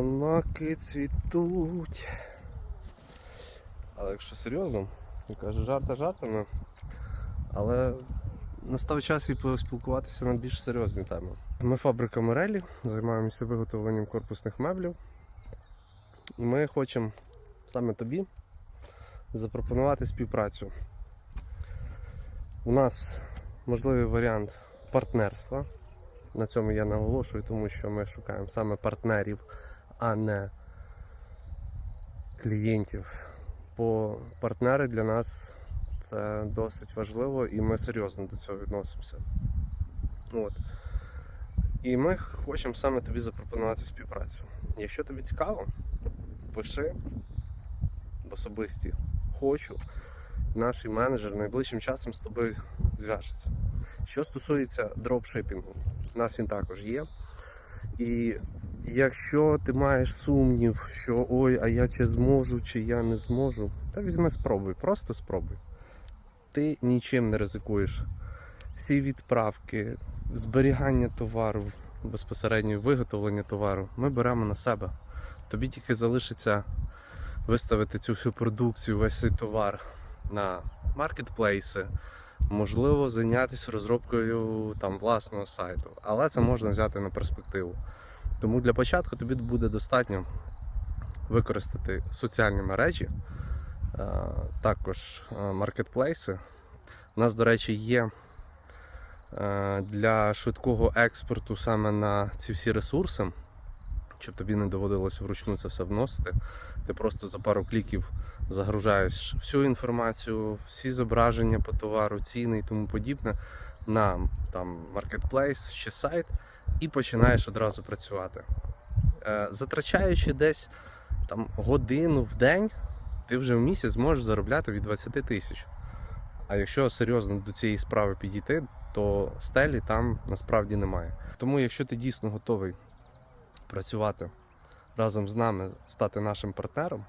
Маки цвітуть. Але якщо серйозно, я кажу жарта жартами. Але настав час і поспілкуватися на більш серйозні теми. Ми фабрика Морелі, займаємося виготовленням корпусних меблів. Ми хочемо саме тобі запропонувати співпрацю. У нас можливий варіант партнерства. На цьому я наголошую, тому що ми шукаємо саме партнерів, а не клієнтів. Бо партнери для нас це досить важливо і ми серйозно до цього відносимося. От. І ми хочемо саме тобі запропонувати співпрацю. Якщо тобі цікаво, пиши в особисті хочу. Наш менеджер найближчим часом з тобою зв'яжеться. Що стосується дропшипінгу, у нас він також є. І якщо ти маєш сумнів, що ой, а я чи зможу, чи я не зможу, то візьми спробуй, просто спробуй. Ти нічим не ризикуєш. Всі відправки, зберігання товару, безпосередньо виготовлення товару ми беремо на себе. Тобі тільки залишиться виставити цю всю продукцію, весь цей товар на маркетплейси, можливо, зайнятися розробкою там власного сайту, але це можна взяти на перспективу. Тому для початку тобі буде достатньо використати соціальні мережі, е, також е, маркетплейси. У нас, до речі, є е, для швидкого експорту саме на ці всі ресурси, щоб тобі не доводилося вручну це все вносити. Ти просто за пару кліків загружаєш всю інформацію, всі зображення по товару, ціни і тому подібне на там маркетплейс чи сайт і починаєш одразу працювати. Е, Затрачаючи десь там годину в день, ти вже в місяць зможеш заробляти від 20 тисяч. А якщо серйозно до цієї справи підійти, то стелі там насправді немає. Тому, якщо ти дійсно готовий працювати разом з нами, стати нашим партнером,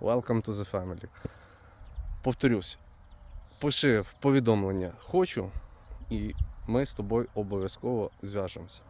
welcome to the family. Повторюсь, пиши в повідомлення хочу, і ми з тобою обов'язково зв'яжемося.